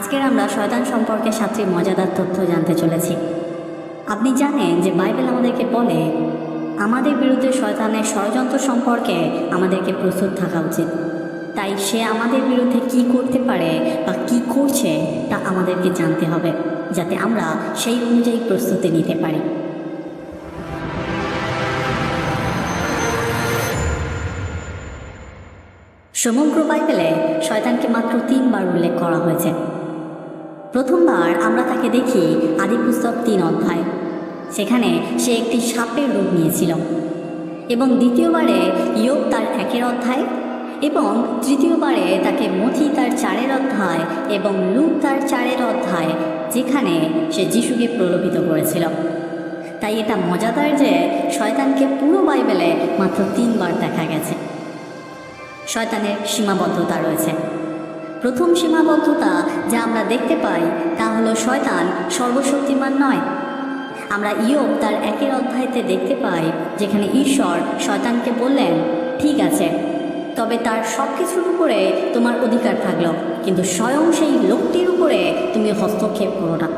আজকের আমরা শয়তান সম্পর্কে সাতটি মজাদার তথ্য জানতে চলেছি। আপনি জানেন যে বাইবেল আমাদেরকে বলে, আমাদের বিরুদ্ধে শয়তানের ষড়যন্ত্র সম্পর্কে আমাদেরকে প্রস্তুত থাকা উচিত। তাই সে আমাদের বিরুদ্ধে কি করতে পারে বা কি করছে তা আমাদেরকে জানতে হবে, যাতে আমরা সেই অনুযায়ী প্রস্তুতি নিতে পারি। সমগ্র বাইবেলে শয়তানকে মাত্র তিনবার উল্লেখ করা হয়েছে। প্রথমবার আমরা তাকে দেখি আদিপুস্তক তিন অধ্যায়। সেখানে সে একটি সাপের রূপ নিয়েছিল এবং দ্বিতীয়বারে ইয়োগ তার একের অধ্যায় এবং তৃতীয়বারে তাকে মথি তার চারের অধ্যায় এবং লুক তার চারের অধ্যায়, যেখানে সে যিশুকে প্রলোভিত করেছিল। তাই এটা মজাদার যে শয়তানকে পুরো বাইবেলে মাত্র তিনবার দেখা গেছে। শয়তানের সীমাবদ্ধতা রয়েছে। প্রথম সীমাবদ্ধতা যা আমরা দেখতে পাই তা হলো শয়তান সর্বশক্তিমান নয়। আমরা ইয়োব তার একের অধ্যায়তে দেখতে পাই যেখানে ঈশ্বর শয়তানকে বললেন, ঠিক আছে, তবে তার সব কিছুর উপরে তোমার অধিকার থাকল, কিন্তু স্বয়ং সেই লোকটির উপরে তুমি হস্তক্ষেপ করো না।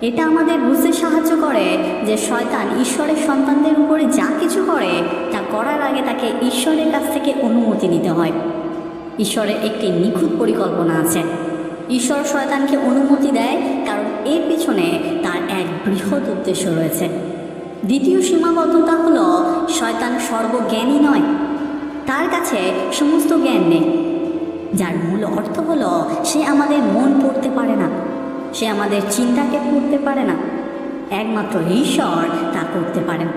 এটা আমাদের বুঝতে সাহায্য করে যে শয়তান ঈশ্বরের সন্তানদের উপরে যা কিছু করে তা করার আগে তাকে ঈশ্বরের কাছ থেকে অনুমতি নিতে হয়। ঈশ্বরের একটি নিখুঁত পরিকল্পনা আছে। ঈশ্বর শয়তানকে অনুমতি দেয়, কারণ এর পিছনে তার এক বৃহৎ উদ্দেশ্য রয়েছে। দ্বিতীয় সীমাবদ্ধতা হল, শয়তান সর্বজ্ঞানী নয়। তার কাছে সমস্ত জ্ঞান নেই। যার মূল অর্থ হল, সে আমাদের মন পড়তে পারে না। সে আমাদের চিন্তাকে পড়তে পারে না। একমাত্র ঈশ্বর তা করতে পারেন।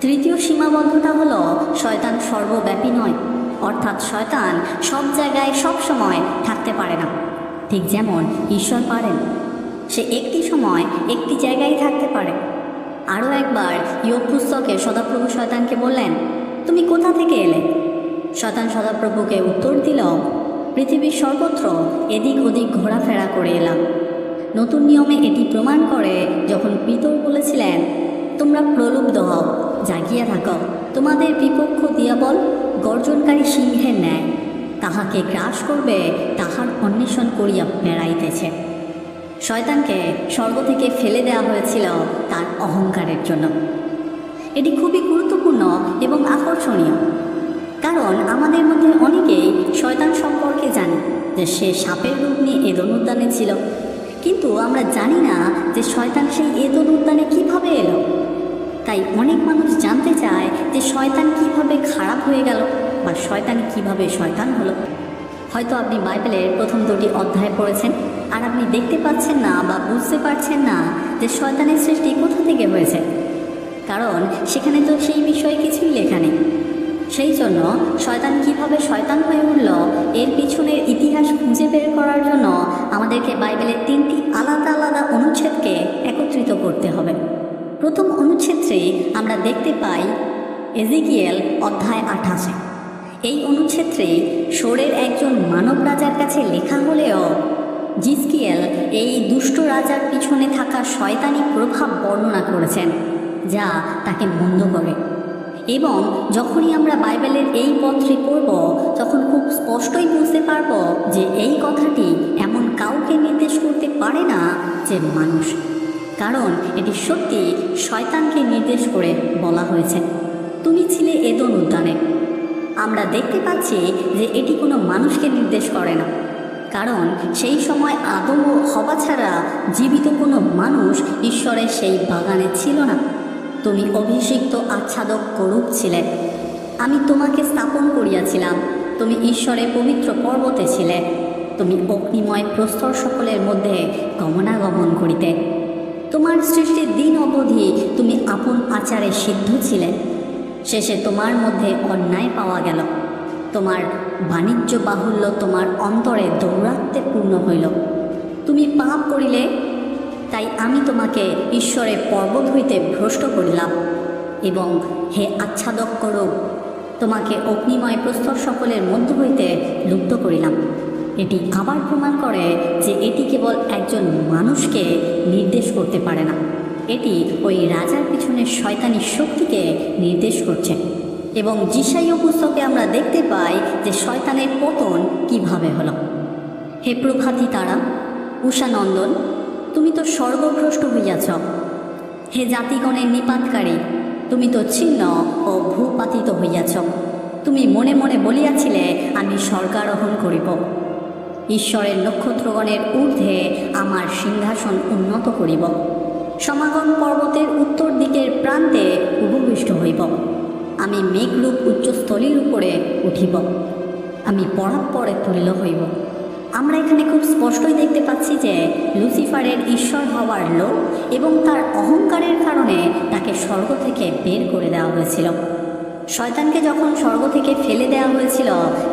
তৃতীয় সীমাবদ্ধতা হল, শয়তান সর্বব্যাপী নয়। অর্থাৎ শয়তান সব জায়গায় সব সময় থাকতে পারে না। ঠিক যেমন ঈশ্বর পারেন। সে একটি সময় একটি জায়গায় থাকতে পারে। আরও একবার ইয়োগ পুস্তকে সদাপ্রভু শয়তানকে বললেন, তুমি কোথা থেকে এলে? শয়তান সদাপ্রভুকে উত্তর দিল, পৃথিবীর সর্বত্র এদিক ওদিক ঘোরাফেরা করে এলাম। নতুন নিয়মে এটি প্রমাণ করে যখন পিতর বলেছিলেন, তোমরা প্রলুব্ধ হও, জাগিয়া থাকো। তোমাদের বিপক্ষ দিয়াবল গর্জনকারী সিংহের ন্যায়। তাহাকে গ্রাস করবে, তাহার অন্বেষণ করিয়া বেড়াইতেছে। শয়তানকে স্বর্গ থেকে ফেলে দেওয়া হয়েছিল তার অহংকারের জন্য। এটি খুবই গুরুত্বপূর্ণ এবং আকর্ষণীয়, কারণ আমাদের মধ্যে অনেকেই শয়তান সম্পর্কে জানি যে সে সাপের রূপ নিয়ে এদন উদ্যানে ছিল। কিন্তু আমরা জানি না যে শয়তান সেই এদন উদ্যানে কীভাবে এলো। তাই অনেক মানুষ জানতে চায় যে শয়তান কীভাবে খারাপ হয়ে গেল বা শয়তান কীভাবে শয়তান হলো। হয়তো আপনি বাইবেলের প্রথম দুটি অধ্যায় পড়েছেন আর আপনি দেখতে পাচ্ছেন না বা বুঝতে পারছেন না যে শয়তানের সৃষ্টি কোথা থেকে হয়েছে। কারণ সেখানে তো সেই বিষয়ে কিছুই লেখা নেই। সেই জন্য শয়তান কীভাবে শয়তান হয়ে উঠল, এর পিছনের ইতিহাস খুঁজে বের করার জন্য আমাদেরকে বাইবেলের তিনটি আলাদা আলাদা অনুচ্ছেদকে একত্রিত করতে হবে। প্রথম অনুচ্ছেদে আমরা দেখতে পাই এজিকিয়েল অধ্যায় আঠাশে। এই অনুচ্ছেদে সোরের একজন মানব রাজার কাছে লেখা হলেও জিসকিয়েল এই দুষ্ট রাজার পিছনে থাকা শয়তানি প্রভাব বর্ণনা করেছেন, যা তাকে মন্দ করে। এবং যখনই আমরা বাইবেলের এই পত্রে পড়ব, তখন খুব স্পষ্টই বুঝতে পারব যে এই কথাটি এমন কাউকে নির্দেশ করতে পারে না যে মানুষ কারণ এটি সত্যি শয়তানকে নির্দেশ করে বলা হয়েছে। তুমি ছিলে এদন উদ্যানে। আমরা দেখতে পাচ্ছি যে এটি কোনো মানুষকে নির্দেশ করে না। কারণ সেই সময় আদম ও হবা ছাড়া জীবিত কোনো মানুষ ঈশ্বরের সেই বাগানে ছিল না। তুমি অভিষিক্ত আচ্ছাদক করুপ ছিলে। আমি তোমাকে স্থাপন করিয়াছিলাম। তুমি ঈশ্বরের পবিত্র পর্বতে ছিলে। তুমি অগ্নিময় প্রস্তর সকলের মধ্যে গমনাগমন করিতে। তোমার সৃষ্টির দিন অবধি তুমি আপন আচারে সিদ্ধ ছিলে। শেষে তোমার মধ্যে অন্যায় পাওয়া গেল। তোমার বাণিজ্য বাহুল্য তোমার অন্তরে দৌরাত্মে পূর্ণ হইল। তুমি পাপ করিলে, তাই আমি তোমাকে ঈশ্বরের পর্বত হইতে ভ্রষ্ট করিলাম। এবং হে আচ্ছাদক করো তোমাকে অগ্নিময় প্রস্তর সকলের মধ্য হইতে লুপ্ত করিলাম। এটি আবার প্রমাণ করে যে এটি কেবল একজন মানুষকে নির্দেশ করতে পারে না। এটি ওই রাজার পিছনে শয়তানি শক্তিকে নির্দেশ করছে। এবং জিসাইও পুস্তকে আমরা দেখতে পাই যে শয়তানের পতন কীভাবে হলো। হে প্রভাতী তারা উষানন্দন তুমি তো স্বর্গভ্রষ্ট হইয়াছ। হে জাতিগণের নিপাতকারী, তুমি তো ছিন্ন ও ভূপাতিত হইয়াছ। তুমি মনে মনে বলিয়াছিলে, আমি স্বর্গারোহণ করিব। ঈশ্বরের নক্ষত্রগণের ঊর্ধ্বে আমার সিংহাসন উন্নত করিব। সমাগম পর্বতের উত্তর দিকের প্রান্তে উপবিষ্ট হইব। আমি মেঘরূপ উচ্চস্থলীর উপরে উঠিব। আমি পরাৎপরে তুল্য হইব। আমরা এখানে খুব স্পষ্টই দেখতে পাচ্ছি যে লুসিফারের ঈশ্বর হওয়ার লোক এবং তার অহংকারের কারণে তাকে স্বর্গ থেকে বের করে দেওয়া হয়েছিল। শয়তানকে যখন স্বর্গ থেকে ফেলে দেওয়া হয়েছিল,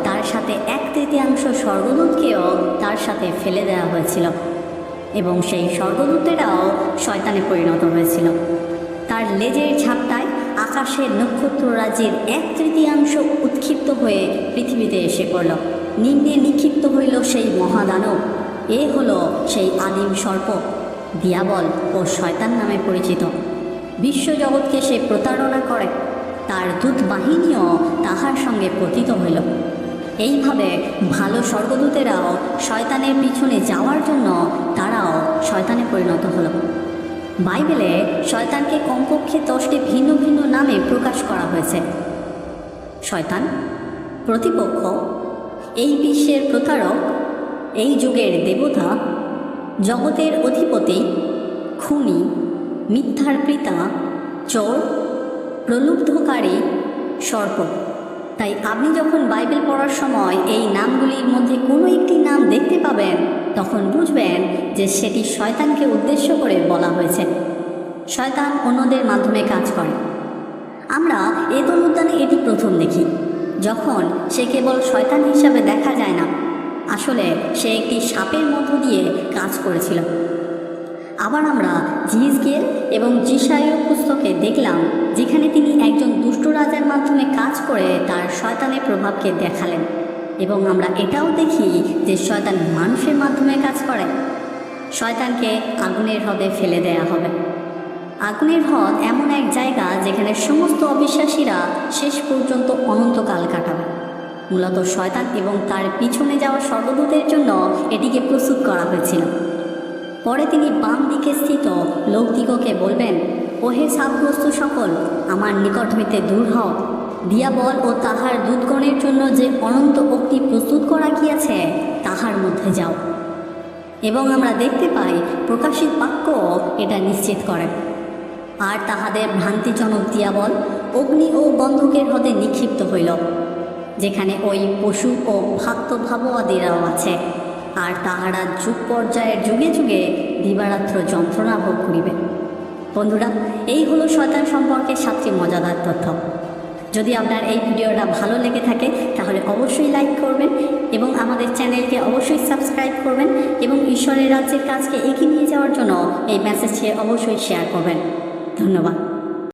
তার সাথে এক তৃতীয়াংশ স্বর্গদূতকেও তার সাথে ফেলে দেওয়া হয়েছিল এবং সেই স্বর্গদূতেরাও শয়তানে পরিণত হয়েছিল। তার লেজের ঝাপটায় আকাশের নক্ষত্র রাজ্যের এক তৃতীয়াংশ উৎক্ষিপ্ত হয়ে পৃথিবীতে এসে পড়ল। নিম্নে নিক্ষিপ্ত হইল সেই মহাদানব। এ হলো সেই আদিম সর্প, দিয়াবল ও শয়তান নামে পরিচিত। বিশ্বজগৎকে সে প্রতারণা করে। তার দূত বাহিনীও তাহার সঙ্গে পতিত হইল। এইভাবে ভালো স্বর্গদূতেরাও শয়তানের পিছনে যাওয়ার জন্য তারাও শয়তানে পরিণত হল। বাইবেলে শয়তানকে কমপক্ষে দশটি ভিন্ন ভিন্ন নামে প্রকাশ করা হয়েছে। শয়তান, প্রতিপক্ষ, এই বিশ্বের প্রতারক, এই যুগের দেবতা, জগতের অধিপতি, খুনি, মিথ্যার পিতা, চোর, প্রলুব্ধকারী, সর্প। তাই আপনি যখন বাইবেল পড়ার সময় এই নামগুলির মধ্যে কোনো একটি নাম দেখতে পাবেন, তখন বুঝবেন যে সেটি শয়তানকে উদ্দেশ্য করে বলা হয়েছে। শয়তান অন্যদের মাধ্যমে কাজ করে। আমরা এদন উদ্যানে এটি প্রথম দেখি, যখন সে কেবল শয়তান হিসাবে দেখা যায় না। আসলে সে একটি সাপের মধ্য দিয়ে কাজ করেছিল। আবার আমরা জিহিজকেল এবং জিসাইয়ের পুস্তকে দেখলাম, যেখানে তিনি একজন দুষ্ট রাজার মাধ্যমে কাজ করে তার শয়তানের প্রভাবকে দেখালেন। এবং আমরা এটাও দেখি যে শয়তান মানুষের মাধ্যমে কাজ করে। শয়তানকে আগুনের হ্রদে ফেলে দেয়া হবে। আগুনের হ্রদ এমন এক জায়গা যেখানে সমস্ত অবিশ্বাসীরা শেষ পর্যন্ত অনন্তকাল কাটাবে। মূলত শয়তান এবং তার পিছনে যাওয়া সর্বদূতের জন্য এটিকে প্রস্তুত করা হয়েছিল। পরে তিনি বাম দিকে স্থিত লোকদিগকে বলবেন, ওহে সাবগ্রস্ত সকল, আমার নিকট হইতে দূর হও। দিয়াবল ও তাহার দুধগণের জন্য যে অনন্ত অগ্নি প্রস্তুত করা গিয়াছে, তাহার মধ্যে যাও। এবং আমরা দেখতে পাই প্রকাশিত বাক্য এটা নিশ্চিত করে। আর তাহাদের ভ্রান্তিজনক দিয়াবল অগ্নি ও বন্ধকের হতে নিক্ষিপ্ত হইল, যেখানে ওই পশু ও ভাক্ত ভাববাদীরাও আছে। আর তাহারা যুগ পর্যায়ের যুগে যুগে দিবারাত্র যন্ত্রণা ভোগ করিবে। বন্ধুরা, এই হলো শয়তান সম্পর্কে সাতটি মজাদার তথ্য। যদি আপনার এই ভিডিওটা ভালো লেগে থাকে, তাহলে অবশ্যই লাইক করবেন এবং আমাদের চ্যানেলকে অবশ্যই সাবস্ক্রাইব করবেন এবং ঈশ্বরের রাজ্যের কাজকে এগিয়ে নিয়ে যাওয়ার জন্য এই মেসেজকে অবশ্যই শেয়ার করবেন। ধন্যবাদ।